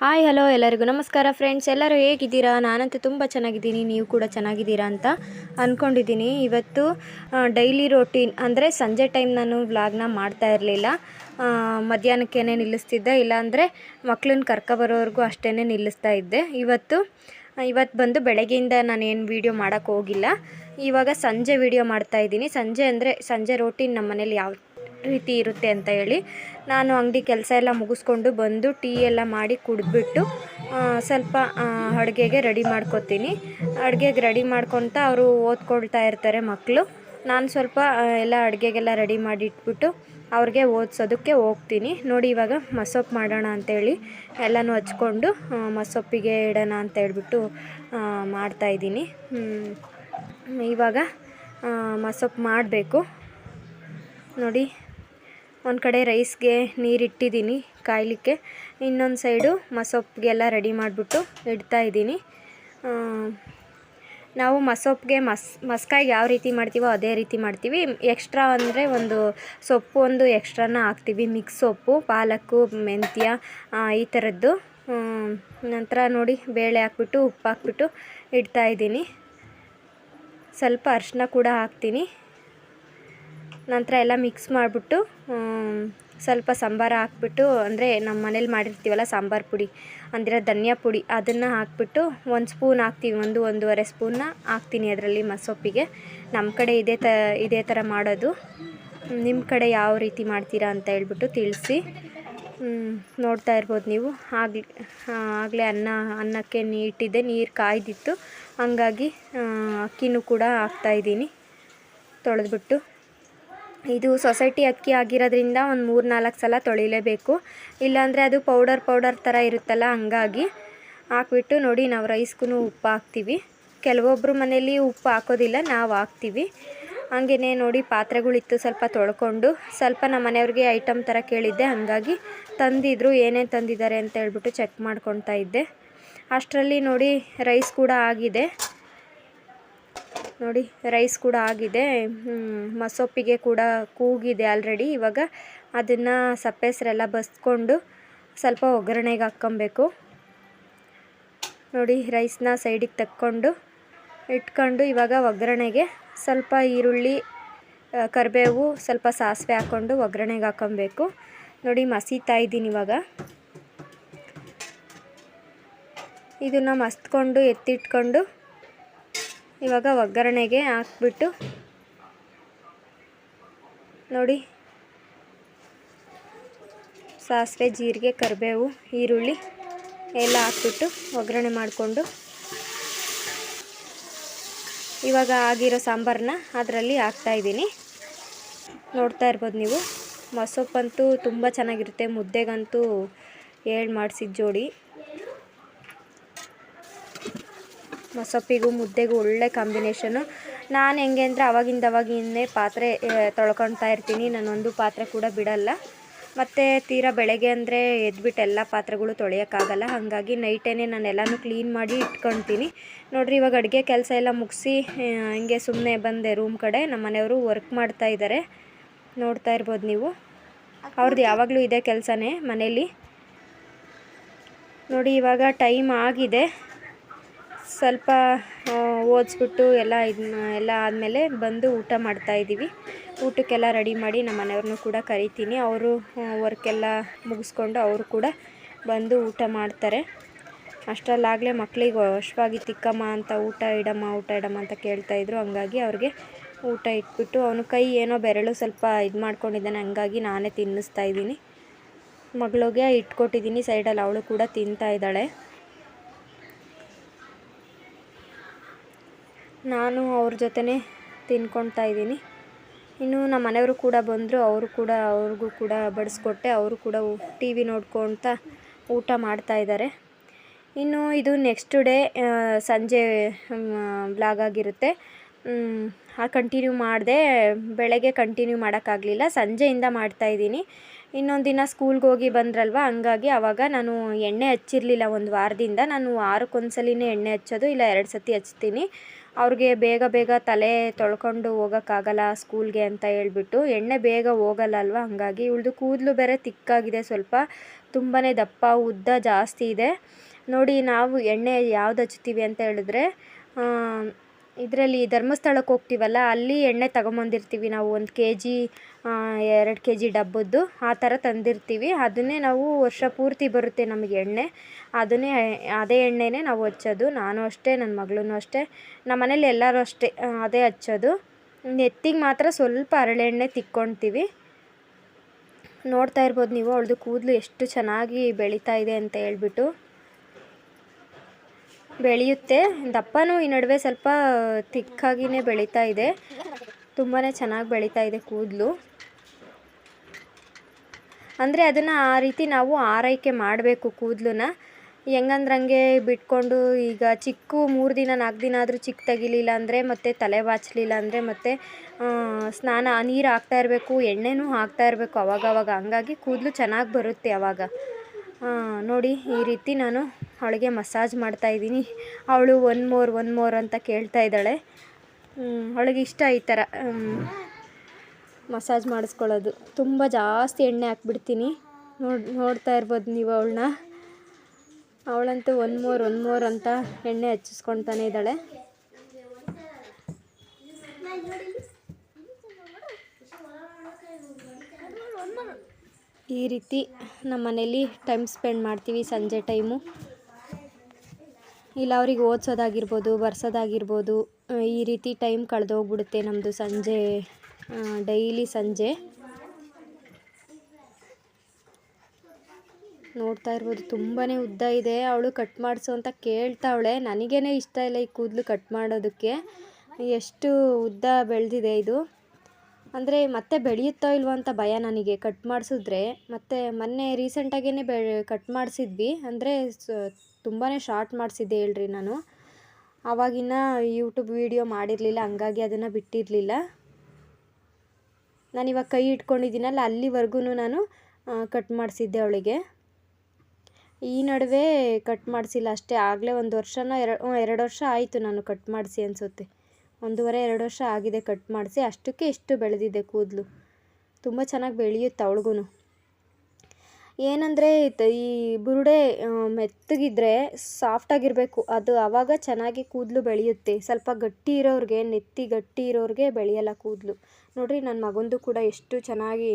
Hi, hello ಎಲ್ಲರಿಗೂ ನಮಸ್ಕಾರ friends ಎಲ್ಲರೂ ಹೇಗಿದ್ದೀರಾ? ನಾನಂತೂ ತುಂಬ ಚೆನ್ನಾಗಿದ್ದೀನಿ. ನೀವು ಕೂಡ ಚೆನ್ನಾಗಿದ್ದೀರಾ ಅಂತ ಅಂದ್ಕೊಂಡಿದ್ದೀನಿ ಇವತ್ತು ಡೈಲಿ ರೊಟೀನ್ ಅಂದರೆ ಸಂಜೆ ಟೈಮ್ ನಾನು ವ್ಲಾಗ್ನ ಮಾಡ್ತಾ ಇರಲಿಲ್ಲ. ಮಧ್ಯಾಹ್ನಕ್ಕೇ ನಿಲ್ಲಿಸ್ತಿದ್ದೆ. ಇಲ್ಲಾಂದರೆ ಮಕ್ಳನ್ನ ಕರ್ಕೊಬರೋವರೆಗೂ ಅಷ್ಟೇ ನಿಲ್ಲಿಸ್ತಾ ಇದ್ದೆ. ಇವತ್ತು ಇವತ್ತು ಬಂದು ಬೆಳಗ್ಗೆಯಿಂದ ನಾನೇನು ವೀಡಿಯೋ ಮಾಡೋಕ್ಕೆ ಹೋಗಿಲ್ಲ. ಇವಾಗ ಸಂಜೆ ವೀಡಿಯೋ ಮಾಡ್ತಾ ಇದ್ದೀನಿ. ಸಂಜೆ ಅಂದರೆ, ಸಂಜೆ ರೋಟೀನ್ ನಮ್ಮ ಮನೇಲಿ ಯಾವ ರೀತಿ ಇರುತ್ತೆ ಅಂತ ಹೇಳಿ ನಾನು ಅಂಗಡಿ ಕೆಲಸ ಎಲ್ಲ ಮುಗಿಸ್ಕೊಂಡು ಬಂದು ಟೀ ಎಲ್ಲ ಮಾಡಿ ಕುಡಿದ್ಬಿಟ್ಟು ಸ್ವಲ್ಪ ಅಡುಗೆಗೆ ರೆಡಿ ಮಾಡ್ಕೊತೀನಿ. ಅಡುಗೆಗೆ ರೆಡಿ ಮಾಡ್ಕೊತ ಅವರು ಓದ್ಕೊಳ್ತಾ ಇರ್ತಾರೆ ಮಕ್ಕಳು ನಾನು ಸ್ವಲ್ಪ ಎಲ್ಲ ಅಡುಗೆಗೆಲ್ಲ ರೆಡಿ ಮಾಡಿ ಇಟ್ಬಿಟ್ಟು ಅವ್ರಿಗೆ ಓದಿಸೋದಕ್ಕೆ ಹೋಗ್ತೀನಿ. ನೋಡಿ ಇವಾಗ ಮಸೊಪ್ಪು ಮಾಡೋಣ ಅಂತೇಳಿ ಎಲ್ಲನೂ ಹಚ್ಕೊಂಡು ಮಸೊಪ್ಪಿಗೆ ಇಡೋಣ ಅಂತ ಹೇಳ್ಬಿಟ್ಟು ಮಾಡ್ತಾಯಿದ್ದೀನಿ. ಇವಾಗ ಮಸೊಪ್ಪು ಮಾಡಬೇಕು. ನೋಡಿ. ಒಂದು ಕಡೆ ರೈಸ್ಗೆ ನೀರಿಟ್ಟಿದ್ದೀನಿ ಕಾಯಲಿಕ್ಕೆ. ಇನ್ನೊಂದು ಸೈಡು ಮಸೊಪ್ಪಿಗೆಲ್ಲ ರೆಡಿ ಮಾಡಿಬಿಟ್ಟು ಇಡ್ತಾ ಇದ್ದೀನಿ. ನಾವು ಮಸೊಪ್ಪಿಗೆ ಮಸ್ ಮಸ್ಕಾಯಿಗೆ ಯಾವ ರೀತಿ ಮಾಡ್ತೀವೋ ಅದೇ ರೀತಿ ಮಾಡ್ತೀವಿ. ಎಕ್ಸ್ಟ್ರಾ ಅಂದರೆ ಒಂದು ಸೊಪ್ಪು ಒಂದು ಎಕ್ಸ್ಟ್ರಾನ ಹಾಕ್ತೀವಿ. ಮಿಕ್ಸ್ ಸೊಪ್ಪು, ಪಾಲಕ್ಕು, ಮೆಂತ್ಯ ಈ ಥರದ್ದು ನಂತರ ನೋಡಿ ಬೇಳೆ ಹಾಕ್ಬಿಟ್ಟು, ಉಪ್ಪು ಹಾಕ್ಬಿಟ್ಟು ಇಡ್ತಾ ಇದ್ದೀನಿ. ಸ್ವಲ್ಪ ಅರಿಶಿನ ಕೂಡ ಹಾಕ್ತೀನಿ. ನಂತರ ಎಲ್ಲ ಮಿಕ್ಸ್ ಮಾಡಿಬಿಟ್ಟು ಸ್ವಲ್ಪ ಸಾಂಬಾರು ಹಾಕ್ಬಿಟ್ಟು, ಅಂದರೆ ನಮ್ಮ ಮನೇಲಿ ಮಾಡಿರ್ತೀವಲ್ಲ ಸಾಂಬಾರು ಪುಡಿ, ಅಂದರೆ ಧನಿಯಾ ಪುಡಿ, ಅದನ್ನು ಹಾಕ್ಬಿಟ್ಟು ಒಂದು ಸ್ಪೂನ್ ಹಾಕ್ತೀವಿ, ಒಂದು ಒಂದೂವರೆ ಸ್ಪೂನ್ನ ಹಾಕ್ತೀನಿ ಅದರಲ್ಲಿ ಮಸೊಪ್ಪಿಗೆ. ನಮ್ಮ ಕಡೆ ಇದೇ ತ, ಇದೇ ಥರ ಮಾಡೋದು. ನಿಮ್ಮ ಕಡೆ ಯಾವ ರೀತಿ ಮಾಡ್ತೀರಾ ಅಂತ ಹೇಳ್ಬಿಟ್ಟು ತಿಳಿಸಿ. ನೋಡ್ತಾ ಇರ್ಬೋದು ನೀವು. ಆಗಲಿ ಆಗಲೇ ಅನ್ನ, ಅನ್ನಕ್ಕೆ ನೀಟಿದೆ, ನೀರು ಕಾಯ್ದಿತ್ತು. ಹಂಗಾಗಿ ಅಕ್ಕಿನೂ ಕೂಡ ಹಾಕ್ತಾಯಿದ್ದೀನಿ ತೊಳೆದ್ಬಿಟ್ಟು. ಇದು ಸೊಸೈಟಿ ಅಕ್ಕಿ ಆಗಿರೋದ್ರಿಂದ ಒಂದು ಮೂರು ನಾಲ್ಕು ಸಲ ತೊಳಿಲೇಬೇಕು. ಇಲ್ಲಾಂದರೆ ಅದು ಪೌಡರ್ ಪೌಡರ್ ಥರ ಇರುತ್ತಲ್ಲ, ಹಂಗಾಗಿ ಹಾಕ್ಬಿಟ್ಟು ನೋಡಿ ನಾವು ರೈಸ್ಗೂ ಉಪ್ಪು ಹಾಕ್ತೀವಿ. ಕೆಲವೊಬ್ಬರು ಮನೇಲಿ ಉಪ್ಪು ಹಾಕೋದಿಲ್ಲ, ನಾವು ಹಾಕ್ತೀವಿ. ಹಾಗೆಯೇ ನೋಡಿ ಪಾತ್ರೆಗಳಿತ್ತು ಸ್ವಲ್ಪ ತೊಳ್ಕೊಂಡು, ಸ್ವಲ್ಪ ನಮ್ಮ ಮನೆಯವ್ರಿಗೆ ಐಟಮ್ ಥರ ಕೇಳಿದ್ದೆ, ಹಾಗಾಗಿ ತಂದಿದ್ರು ಏನೇನು ತಂದಿದ್ದಾರೆ ಅಂತ ಹೇಳ್ಬಿಟ್ಟು ಚೆಕ್ ಮಾಡ್ಕೊತಾ ಇದ್ದೆ. ಅಷ್ಟರಲ್ಲಿ ನೋಡಿ ರೈಸ್ ಕೂಡ ಆಗಿದೆ. ನೋಡಿ ರೈಸ್ ಕೂಡ ಆಗಿದೆ. ಮಸೊಪ್ಪಿಗೆ ಕೂಡ ಕೂಗಿದೆ ಆಲ್ರೆಡಿ ಇವಾಗ ಅದನ್ನು ಸಪ್ಪೆಸರೆಲ್ಲ ಬಸ್ಕೊಂಡು ಸ್ವಲ್ಪ ಒಗ್ಗರಣೆಗೆ ಹಾಕ್ಕೊಬೇಕು. ನೋಡಿ ರೈಸ್ನ ಸೈಡಿಗೆ ತಕ್ಕೊಂಡು ಇಟ್ಕೊಂಡು ಇವಾಗ ಒಗ್ಗರಣೆಗೆ ಸ್ವಲ್ಪ ಈರುಳ್ಳಿ ಕರಿಬೇವು ಸ್ವಲ್ಪ ಸಾಸಿವೆ ಹಾಕ್ಕೊಂಡು ಒಗ್ಗರಣೆಗೆ ಹಾಕ್ಕೊಬೇಕು. ನೋಡಿ, ಮಸೀತಾ ಇದ್ದೀನಿ ಇವಾಗ. ಇದನ್ನು ಮಸ್ತ್ಕೊಂಡು ಎತ್ತಿಟ್ಕೊಂಡು ಇವಾಗ ಒಗ್ಗರಣೆಗೆ ಹಾಕ್ಬಿಟ್ಟು ನೋಡಿ. ಸಾಸಿವೆ, ಜೀರಿಗೆ, ಕರಿಬೇವು, ಈರುಳ್ಳಿ ಎಲ್ಲ ಹಾಕ್ಬಿಟ್ಟು ಒಗ್ಗರಣೆ ಮಾಡಿಕೊಂಡು ಇವಾಗ ಆಗಿರೋ ಸಾಂಬಾರನ್ನ ಅದರಲ್ಲಿ ಹಾಕ್ತಾಯಿದ್ದೀನಿ ನೋಡ್ತಾ ಇರ್ಬೋದು ನೀವು. ಮೊಸೊಪ್ಪಂತೂ ತುಂಬ ಚೆನ್ನಾಗಿರುತ್ತೆ. ಮುದ್ದೆಗಂತೂ ಹೇಳಿ ಮಾಡಿಸಿದ ಜೋಡಿ. ಮಸೊಪ್ಪಿಗೂ ಮುದ್ದೆಗೂ ಒಳ್ಳೆ ಕಾಂಬಿನೇಷನು ನಾನು ಹೆಂಗೆ ಅಂದರೆ ಅವಾಗಿಂದ ಅವಾಗಿಂದೇ ಪಾತ್ರೆ ತೊಳ್ಕೊಳ್ತಾ ಇರ್ತೀನಿ. ನಾನೊಂದು ಪಾತ್ರೆ ಕೂಡ ಬಿಡಲ್ಲ. ಮತ್ತು ತೀರಾ ಬೆಳಗ್ಗೆ ಅಂದರೆ ಎದ್ಬಿಟ್ಟು ಎಲ್ಲ ಪಾತ್ರೆಗಳು ತೊಳೆಯೋಕ್ಕಾಗಲ್ಲ. ಹಾಗಾಗಿ ನೈಟೇನೆ ನಾನು ಎಲ್ಲನೂ ಕ್ಲೀನ್ ಮಾಡಿ ಇಟ್ಕೊತೀನಿ. ನೋಡಿರಿ, ಇವಾಗ ಅಡುಗೆ ಕೆಲಸ ಎಲ್ಲ ಮುಗಿಸಿ ಹಿಂಗೆ ಸುಮ್ಮನೆ ಬಂದೆ ರೂಮ್ ಕಡೆ. ನಮ್ಮ ಮನೆಯವರು ವರ್ಕ್ ಮಾಡ್ತಾ ಇದ್ದಾರೆ ನೋಡ್ತಾ ಇರ್ಬೋದು ನೀವು. ಅವ್ರದ್ದು ಯಾವಾಗಲೂ ಇದೇ ಕೆಲಸನೇ ಮನೇಲಿ. ನೋಡಿ, ಇವಾಗ ಟೈಮ್ ಆಗಿದೆ. ಸ್ವಲ್ಪ ಓದಿಸ್ಬಿಟ್ಟು ಎಲ್ಲ ಇದನ್ನ ಎಲ್ಲ ಆದಮೇಲೆ ಬಂದು ಊಟ ಮಾಡ್ತಾ ಇದ್ದೀವಿ. ಊಟಕ್ಕೆಲ್ಲ ರೆಡಿ ಮಾಡಿ ನಮ್ಮ ಮನೆಯವ್ರನ್ನೂ ಕೂಡ ಕರಿತೀನಿ. ಅವರು ವರ್ಕೆಲ್ಲ ಮುಗಿಸ್ಕೊಂಡು ಅವರು ಕೂಡ ಬಂದು ಊಟ ಮಾಡ್ತಾರೆ. ಅಷ್ಟರಲ್ಲಾಗಲೇ ಮಕ್ಕಳಿಗೆ ವಶವಾಗಿ ತಿಕ್ಕಮ್ಮ ಅಂತ ಊಟ ಇಡಮ್ಮ ಊಟ ಇಡಮ್ಮ ಅಂತ ಕೇಳ್ತಾಯಿದ್ರು ಹಂಗಾಗಿ ಅವ್ರಿಗೆ ಊಟ ಇಟ್ಬಿಟ್ಟು ಅವನು ಕೈ ಏನೋ ಬೆರಳು ಸ್ವಲ್ಪ ಇದು ಮಾಡ್ಕೊಂಡಿದ್ದಾನೆ. ಹಂಗಾಗಿ ನಾನೇ ತಿನ್ನಿಸ್ತಾ ಇದ್ದೀನಿ. ಮಗಳಿಗೆ ಇಟ್ಕೊಟ್ಟಿದ್ದೀನಿ. ಸೈಡಲ್ಲಿ ಅವಳು ಕೂಡ ತಿಂತಾ ಇದ್ದಾಳೆ. ನಾನು ಅವ್ರ ಜೊತೆನೇ ತಿನ್ಕೊಳ್ತಾ ಇದ್ದೀನಿ. ಇನ್ನು ನಮ್ಮ ಮನೆಯವರು ಕೂಡ ಬಂದರು, ಅವರು ಕೂಡ ಅವ್ರಿಗೂ ಕೂಡ ಬಡಿಸ್ಕೊಟ್ಟೆ, ಅವರು ಕೂಡ ಟಿ ವಿ ನೋಡ್ಕೊಳ್ತಾ ಊಟ ಮಾಡ್ತಾ ಇದ್ದಾರೆ. ಇನ್ನು ಇದು ನೆಕ್ಸ್ಟ್ ಡೇ ಸಂಜೆ ಬ್ಲಾಗ್ ಆಗಿರುತ್ತೆ. ಆ ಕಂಟಿನ್ಯೂ ಮಾಡಿದೆ, ಬೆಳಗ್ಗೆ ಕಂಟಿನ್ಯೂ ಮಾಡೋಕ್ಕಾಗಲಿಲ್ಲ, ಸಂಜೆಯಿಂದ ಮಾಡ್ತಾಯಿದ್ದೀನಿ ಇನ್ನೊಂದು ದಿನ ಸ್ಕೂಲ್ಗೆ ಹೋಗಿ ಬಂದ್ರಲ್ವ, ಹಂಗಾಗಿ ಆವಾಗ ನಾನು ಎಣ್ಣೆ ಹಚ್ಚಿರಲಿಲ್ಲ ಒಂದು ವಾರದಿಂದ. ನಾನು ವಾರಕ್ಕೊಂದ್ಸಲಿನೇ ಎಣ್ಣೆ ಹಚ್ಚೋದು, ಇಲ್ಲ ಎರಡು ಸತಿ ಹಚ್ತೀನಿ. ಅವ್ರಿಗೆ ಬೇಗ ಬೇಗ ತಲೆ ತೊಳ್ಕೊಂಡು ಹೋಗೋಕ್ಕಾಗಲ್ಲ ಸ್ಕೂಲ್ಗೆ ಅಂತ ಹೇಳ್ಬಿಟ್ಟು ಎಣ್ಣೆ ಬೇಗ ಹೋಗಲ್ಲ ಅಲ್ವಾ ಹಾಗಾಗಿ ಇವಳದು ಕೂದಲು ಬೇರೆ ತಿಕ್ಕಾಗಿದೆ ಸ್ವಲ್ಪ. ತುಂಬಾ ದಪ್ಪ, ಉದ್ದ ಜಾಸ್ತಿ ಇದೆ. ನೋಡಿ ನಾವು ಎಣ್ಣೆ ಯಾವ್ದು ಹಚ್ತೀವಿ ಅಂತ ಹೇಳಿದ್ರೆ ಇದರಲ್ಲಿ ಧರ್ಮಸ್ಥಳಕ್ಕೆ ಹೋಗ್ತೀವಲ್ಲ, ಅಲ್ಲಿ ಎಣ್ಣೆ ತಗೊಂಬಂದಿರ್ತೀವಿ ನಾವು ಒಂದು ಕೆ ಜಿ ಎರಡು ಕೆ ಜಿ ಡಬ್ಬದ್ದು. ಆ ಥರ ತಂದಿರ್ತೀವಿ. ಅದನ್ನೇ ನಾವು ವರ್ಷ ಪೂರ್ತಿ ಬರುತ್ತೆ ನಮಗೆ ಎಣ್ಣೆ. ಅದನ್ನೇ, ಅದೇ ಎಣ್ಣೆನೇ ನಾವು ಹಚ್ಚೋದು. ನಾನು ಅಷ್ಟೇ ನನ್ನ ಮಗಳೂ ಅಷ್ಟೇ, ನಮ್ಮ ಮನೇಲಿ ಎಲ್ಲರೂ ಅಷ್ಟೇ ಅದೇ ಹಚ್ಚೋದು. ನೆತ್ತಿಗೆ ಮಾತ್ರ ಸ್ವಲ್ಪ ಹರಳೆಣ್ಣೆ ತಿಕ್ಕೊಳ್ತೀವಿ ನೋಡ್ತಾ ಇರ್ಬೋದು ನೀವು, ಅವಳದು ಕೂದಲು ಎಷ್ಟು ಚೆನ್ನಾಗಿ ಬೆಳೀತಾ ಇದೆ ಅಂತ ಹೇಳ್ಬಿಟ್ಟು. ಬೆಳೆಯುತ್ತೆ. ದಪ್ಪನೂ ಈ ನಡುವೆ ಸ್ವಲ್ಪ ತಿಕ್ಕಾಗಿಯೇ ಬೆಳೀತಾ ಇದೆ. ತುಂಬಾ ಚೆನ್ನಾಗಿ ಬೆಳೀತಾ ಇದೆ ಕೂದಲು. ಅಂದರೆ ಅದನ್ನು ಆ ರೀತಿ ನಾವು ಆರೈಕೆ ಮಾಡಬೇಕು ಕೂದಲನ್ನ. ಹೆಂಗಂದ್ರಂಗೆ ಬಿಟ್ಕೊಂಡು ಈಗ ಚಿಕ್ಕು ಮೂರು ದಿನ, ನಾಲ್ಕು ದಿನ ಆದರೂ ಚಿಕ್ಕ ತೆಗಿಲಿಲ್ಲ ಅಂದರೆ ಮತ್ತು ತಲೆ ಬಾಚಲಿಲ್ಲ ಅಂದರೆ ಮತ್ತು ಸ್ನಾನ ನೀರು ಹಾಕ್ತಾ ಇರಬೇಕು, ಎಣ್ಣೆನೂ ಹಾಕ್ತಾ ಇರಬೇಕು ಅವಾಗವಾಗ. ಹಂಗಾಗಿ ಕೂದಲು ಚೆನ್ನಾಗಿ ಬರುತ್ತೆ ಅವಾಗ. ನೋಡಿ, ಈ ರೀತಿ ನಾನು ಅವಳಿಗೆ ಮಸಾಜ್ ಮಾಡ್ತಾಯಿದ್ದೀನಿ ಅವಳು ಒನ್ ಮೋರ್ ಒನ್ ಮೋರ್ ಅಂತ ಕೇಳ್ತಾ ಇದ್ದಾಳೆ. ಅವಳಿಗೆ ಇಷ್ಟ ಈ ಥರ ಮಸಾಜ್ ಮಾಡಿಸ್ಕೊಳ್ಳೋದು. ತುಂಬ ಜಾಸ್ತಿ ಎಣ್ಣೆ ಹಾಕ್ಬಿಡ್ತೀನಿ. ನೋಡಿ, ನೋಡ್ತಾ ಇರ್ಬೋದು ನೀವು ಅವಳನ್ನ. ಅವಳಂತೂ ಒನ್ ಮೋರ್ ಒನ್ ಮೋರ್ ಅಂತ ಎಣ್ಣೆ ಹಚ್ಚಿಸ್ಕೊತಾನೆ ಇದ್ದಾಳೆ. ಈ ರೀತಿ ನಮ್ಮ ಮನೇಲಿ ಟೈಮ್ ಸ್ಪೆಂಡ್ ಮಾಡ್ತೀವಿ ಸಂಜೆ ಟೈಮು. ಇಲ್ಲ, ಅವ್ರಿಗೆ ಓದಿಸೋದಾಗಿರ್ಬೋದು, ಬರ್ಸೋದಾಗಿರ್ಬೋದು, ಈ ರೀತಿ ಟೈಮ್ ಕಳೆದೋಗ್ಬಿಡುತ್ತೆ ನಮ್ಮದು ಸಂಜೆ ಡೈಲಿ ಸಂಜೆ. ನೋಡ್ತಾ ಇರ್ಬೋದು ತುಂಬಾ ಉದ್ದ ಇದೆ. ಅವಳು ಕಟ್ ಮಾಡಿಸು ಅಂತ ಕೇಳ್ತಾವಳೆ. ನನಗೇನೆ ಇಷ್ಟ ಇಲ್ಲ ಈ ಕೂದಲು ಕಟ್ ಮಾಡೋದಕ್ಕೆ. ಎಷ್ಟು ಉದ್ದ ಬೆಳೆದಿದೆ ಇದು. ಅಂದರೆ ಮತ್ತೆ ಬೆಳೆಯುತ್ತೋ ಇಲ್ವೋ ಅಂತ ಭಯ ನನಗೆ. ಕಟ್ ಮಾಡಿಸಿದ್ರೆ ಮತ್ತು ಮೊನ್ನೆ ರೀಸೆಂಟಾಗೇ ಬೆ ಕಟ್ ಮಾಡಿಸಿದ್ವಿ. ಅಂದರೆ ತುಂಬಾ ಶಾರ್ಟ್ ಮಾಡಿಸಿದ್ದೆ ಹೇಳ್ರಿ ನಾನು. ಆವಾಗಿನ ಯೂಟ್ಯೂಬ್ ವೀಡಿಯೋ ಮಾಡಿರಲಿಲ್ಲ, ಹಂಗಾಗಿ ಅದನ್ನು ಬಿಟ್ಟಿರಲಿಲ್ಲ. ನಾನಿವಾಗ ಕೈ ಇಟ್ಕೊಂಡಿದ್ದೀನಲ್ಲ ಅಲ್ಲಿವರೆಗೂ ನಾನು ಕಟ್ ಮಾಡಿಸಿದ್ದೆ ಅವಳಿಗೆ. ಈ ನಡುವೆ ಕಟ್ ಮಾಡಿಸಿಲ್ಲ ಅಷ್ಟೇ. ಆಗಲೇ ಒಂದು ವರ್ಷನ, ಎರಡು ಎರಡು ವರ್ಷ ಆಯಿತು ನಾನು ಕಟ್ ಮಾಡಿಸಿ ಅನಿಸುತ್ತೆ. ಒಂದೂವರೆ, ಎರಡು ವರ್ಷ ಆಗಿದೆ ಕಟ್ ಮಾಡಿಸಿ. ಅಷ್ಟಕ್ಕೆ ಇಷ್ಟು ಬೆಳೆದಿದೆ ಕೂದಲು. ತುಂಬ ಚೆನ್ನಾಗಿ ಬೆಳೆಯುತ್ತೆ ಅವಳಿಗೂ ಏನಂದರೆ ಈ ಬುರುಡೆ ಮೆತ್ತಗಿದ್ರೆ ಸಾಫ್ಟಾಗಿರಬೇಕು ಅದು ಆವಾಗ ಚೆನ್ನಾಗಿ ಕೂದಲು ಬೆಳೆಯುತ್ತೆ. ಸ್ವಲ್ಪ ಗಟ್ಟಿ ಇರೋರಿಗೆ, ನೆತ್ತಿ ಗಟ್ಟಿ ಇರೋರಿಗೆ ಬೆಳೆಯಲ್ಲ ಕೂದಲು. ನೋಡಿರಿ ನನ್ನ ಮಗಂದು ಕೂಡ ಎಷ್ಟು ಚೆನ್ನಾಗಿ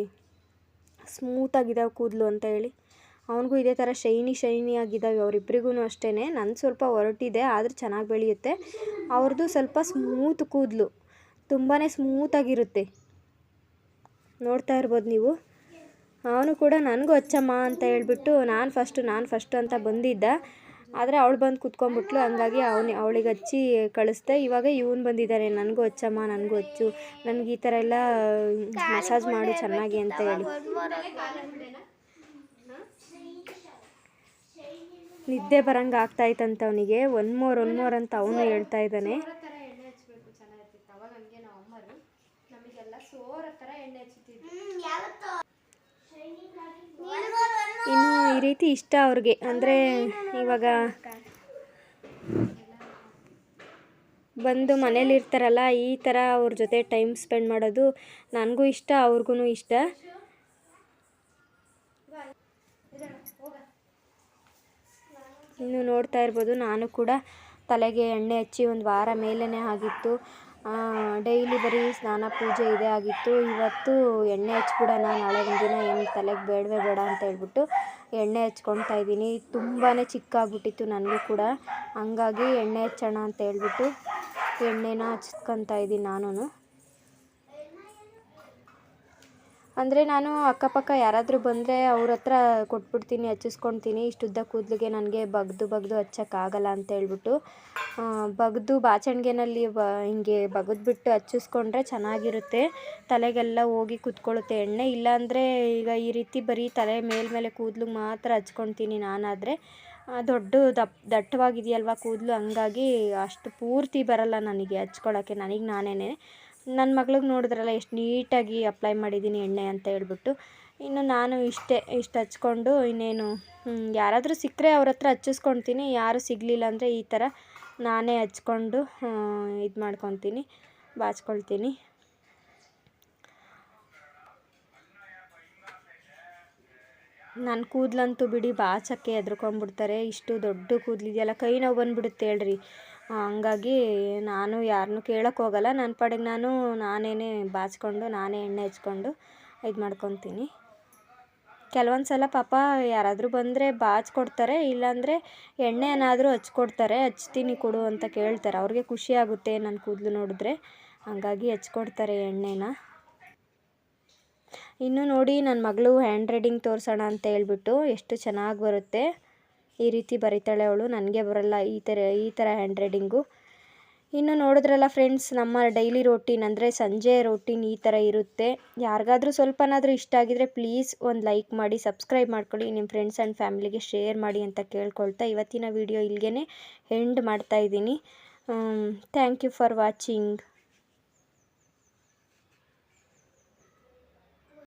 ಸ್ಮೂತಾಗಿದ್ದಾವೆ ಕೂದಲು ಅಂತ ಹೇಳಿ. ಅವನಿಗೂ ಇದೇ ಥರ ಶೈನಿ ಶೈನಿ ಆಗಿದ್ದಾವೆ ಅವರಿಬ್ರಿಗೂ ಅಷ್ಟೇ ನನ್ನ ಸ್ವಲ್ಪ ಹೊರಟಿದೆ ಆದರೆ ಚೆನ್ನಾಗಿ ಬೆಳೆಯುತ್ತೆ. ಅವ್ರದ್ದು ಸ್ವಲ್ಪ ಸ್ಮೂತ್ ಕೂದಲು. ತುಂಬಾ ಸ್ಮೂತಾಗಿರುತ್ತೆ ನೋಡ್ತಾ ಇರ್ಬೋದು ನೀವು. ಅವನು ಕೂಡ ನನಗೂ ಅಚ್ಚಮ್ಮ ಅಂತ ಹೇಳ್ಬಿಟ್ಟು ನಾನು ಫಸ್ಟು ನಾನು ಫಸ್ಟು ಅಂತ ಬಂದಿದ್ದ. ಆದರೆ ಅವಳು ಬಂದು ಕುತ್ಕೊಂಡ್ಬಿಟ್ಲು. ಹಂಗಾಗಿ ಅವನು ಅವಳಿಗೆ ಹಚ್ಚಿ ಕಳಿಸ್ದೆ. ಇವಾಗ ಇವನು ಬಂದಿದ್ದಾನೆ ನನಗೂ ಹಚ್ಚಮ್ಮ ನನಗೂ ಹಚ್ಚು ನನಗೆ ಈ ಥರ ಎಲ್ಲ ಮಸಾಜ್ ಮಾಡು ಚೆನ್ನಾಗಿ ಅಂತ ಹೇಳಿ. ನಿದ್ದೆ ಬರಂಗೆ ಅಂತ ಅವನಿಗೆ ಒನ್ ಮೋರ್ ಒನ್ ಮೋರ್ ಅಂತ ಅವನು ಹೇಳ್ತಾ ಇದ್ದಾನೆ. ಇನ್ನು ಈ ರೀತಿ ಇಷ್ಟ ಅವ್ರಿಗೆ. ಅಂದರೆ ಇವಾಗ ಬಂದು ಮನೇಲಿ ಇರ್ತಾರಲ್ಲ ಈ ಥರ ಅವ್ರ ಜೊತೆ ಟೈಮ್ ಸ್ಪೆಂಡ್ ಮಾಡೋದು ನನಗೂ ಇಷ್ಟ ಅವ್ರಿಗೂ ಇಷ್ಟ. ಇನ್ನು ನೋಡ್ತಾ ಇರ್ಬೋದು, ನಾನು ಕೂಡ ತಲೆಗೆ ಎಣ್ಣೆ ಹಚ್ಚಿ ಒಂದು ವಾರ ಮೇಲೇ ಆಗಿತ್ತು. ಡೈಲಿ ಬರೀ ಸ್ನಾನ ಪೂಜೆ ಇದೇ ಆಗಿತ್ತು. ಇವತ್ತು ಎಣ್ಣೆ ಹಚ್ಬಿಡೋಣ, ನಾಳೆ ಒಂದಿನ ಏನು ತಲೆಗೆ ಬೇಡವೇ ಬೇಡ ಅಂತ ಹೇಳ್ಬಿಟ್ಟು ಎಣ್ಣೆ ಹಚ್ಕೊತಾ ಇದ್ದೀನಿ. ತುಂಬಾ ಚಿಕ್ಕಾಗ್ಬಿಟ್ಟಿತ್ತು ನನಗೂ ಕೂಡ. ಹಂಗಾಗಿ ಎಣ್ಣೆ ಹಚ್ಚೋಣ ಅಂತ ಹೇಳ್ಬಿಟ್ಟು ಎಣ್ಣೆನ ಹಚ್ಕೊತಾ ಇದ್ದೀನಿ ನಾನು ಅಂದರೆ ನಾನು ಅಕ್ಕಪಕ್ಕ ಯಾರಾದರೂ ಬಂದರೆ ಅವ್ರ ಹತ್ರ ಕೊಟ್ಬಿಡ್ತೀನಿ ಹಚ್ಚಿಸ್ಕೊಳ್ತೀನಿ ಇಷ್ಟುದ್ದ ಕೂದಲಿಗೆ ನನಗೆ ಬಗ್ದು ಬಗ್ದು ಹಚ್ಚೋಕ್ಕಾಗಲ್ಲ ಅಂತ ಹೇಳ್ಬಿಟ್ಟು ಬಗ್ದು ಬಾಚಣಿಗೆನಲ್ಲಿ ಬ, ಹಿಂಗೆ ಬಗದ್ಬಿಟ್ಟು ಹಚ್ಚಿಸ್ಕೊಂಡ್ರೆ ಚೆನ್ನಾಗಿರುತ್ತೆ. ತಲೆಗೆಲ್ಲ ಹೋಗಿ ಕೂತ್ಕೊಳ್ಳುತ್ತೆ ಎಣ್ಣೆ. ಇಲ್ಲಾಂದರೆ ಈಗ ಈ ರೀತಿ ಬರೀ ತಲೆ ಮೇಲ್ಮೇಲೆ ಕೂದಲಿಗೆ ಮಾತ್ರ ಹಚ್ಕೊಳ್ತೀನಿ ನಾನಾದರೆ. ದೊಡ್ಡ ದಪ್, ದಟ್ಟವಾಗಿದೆಯಲ್ವ ಕೂದಲು? ಹಂಗಾಗಿ ಅಷ್ಟು ಪೂರ್ತಿ ಬರಲ್ಲ ನನಗೆ ಹಚ್ಕೊಳ್ಳೋಕ್ಕೆ ನನಗೆ ನಾನೇ ನನ್ನ ಮಗ್ಳಿಗೆ ನೋಡಿದ್ರಲ್ಲ, ಎಷ್ಟು ನೀಟಾಗಿ ಅಪ್ಲೈ ಮಾಡಿದ್ದೀನಿ ಎಣ್ಣೆ ಅಂತ ಹೇಳ್ಬಿಟ್ಟು. ಇನ್ನು ನಾನು ಇಷ್ಟೇ, ಇಷ್ಟು ಹಚ್ಕೊಂಡು ಇನ್ನೇನು ಯಾರಾದರೂ ಸಿಕ್ಕರೆ ಅವ್ರ ಹತ್ರ ಹಚ್ಚಿಸ್ಕೊತೀನಿ, ಯಾರು ಸಿಗಲಿಲ್ಲ ಅಂದರೆ ಈ ಥರ ನಾನೇ ಹಚ್ಕೊಂಡು ಇದು ಮಾಡ್ಕೊತೀನಿ, ಬಾಚ್ಕೊಳ್ತೀನಿ. ನನ್ನ ಕೂದಲಂತೂ ಬಿಡಿ ಬಾಚಕ್ಕೆ ಹೆದ್ರ್ಕೊಂಡ್ಬಿಡ್ತಾರೆ, ಇಷ್ಟು ದೊಡ್ಡ ಕೂದಲಿದೆಯಲ್ಲ ಕೈ ನೋವು ಬಂದುಬಿಡುತ್ತೆ ಹೇಳ್ರಿ. ಹಂಗಾಗಿ ನಾನು ಯಾರನ್ನೂ ಕೇಳೋಕ್ಕೆ ಹೋಗಲ್ಲ. ನನ್ನ ಪಾಡಿಗೆ ನಾನು ನಾನೇ ಬಾಚಿಕೊಂಡು, ನಾನೇ ಎಣ್ಣೆ ಹಚ್ಕೊಂಡು ಇದು ಮಾಡ್ಕೊತೀನಿ. ಕೆಲವೊಂದು ಸಲ ಪಾಪ ಯಾರಾದರೂ ಬಂದರೆ ಬಾಚಿಕೊಡ್ತಾರೆ, ಇಲ್ಲಾಂದರೆ ಎಣ್ಣೆ ಏನಾದರೂ ಹಚ್ಕೊಡ್ತಾರೆ. ಹಚ್ತೀನಿ ಕೊಡು ಅಂತ ಕೇಳ್ತಾರೆ. ಅವ್ರಿಗೆ ಖುಷಿ ಆಗುತ್ತೆ ನನ್ನ ಕೂದಲು ನೋಡಿದ್ರೆ. ಹಂಗಾಗಿ ಹಚ್ಕೊಡ್ತಾರೆ ಎಣ್ಣೆನ. ಇನ್ನು ನೋಡಿ ನನ್ನ ಮಗಳು ಹ್ಯಾಂಡ್ ರೈಡಿಂಗ್ ತೋರಿಸೋಣ ಅಂತ ಹೇಳ್ಬಿಟ್ಟು ಎಷ್ಟು ಚೆನ್ನಾಗಿ ಬರುತ್ತೆ. ಈ ರೀತಿ ಬರಿತಾಳೆ ಅವಳು. ನನಗೆ ಬರಲ್ಲ ಈ ಥರ ಈ ಥರ ಹ್ಯಾಂಡ್ ರೈಟಿಂಗು ಇನ್ನು ನೋಡಿದ್ರಲ್ಲ ಫ್ರೆಂಡ್ಸ್ ನಮ್ಮ ಡೈಲಿ ರೋಟೀನ್ ಅಂದರೆ ಸಂಜೆ ರೋಟೀನ್ ಈ ಥರ ಇರುತ್ತೆ. ಯಾರಿಗಾದ್ರೂ ಸ್ವಲ್ಪನಾದರೂ ಇಷ್ಟ ಆಗಿದರೆ ಪ್ಲೀಸ್ ಒಂದು ಲೈಕ್ ಮಾಡಿ ಸಬ್ಸ್ಕ್ರೈಬ್ ಮಾಡ್ಕೊಳ್ಳಿ. ನಿಮ್ಮ ಫ್ರೆಂಡ್ಸ್ ಆ್ಯಂಡ್ ಫ್ಯಾಮಿಲಿಗೆ ಶೇರ್ ಮಾಡಿ ಅಂತ ಕೇಳ್ಕೊಳ್ತಾ ಇವತ್ತಿನ ವಿಡಿಯೋ ಇಲ್ಲಿಗೆ ಎಂಡ್ ಮಾಡ್ತಾಯಿದ್ದೀನಿ ಥ್ಯಾಂಕ್ ಯು ಫಾರ್ ವಾಚಿಂಗ್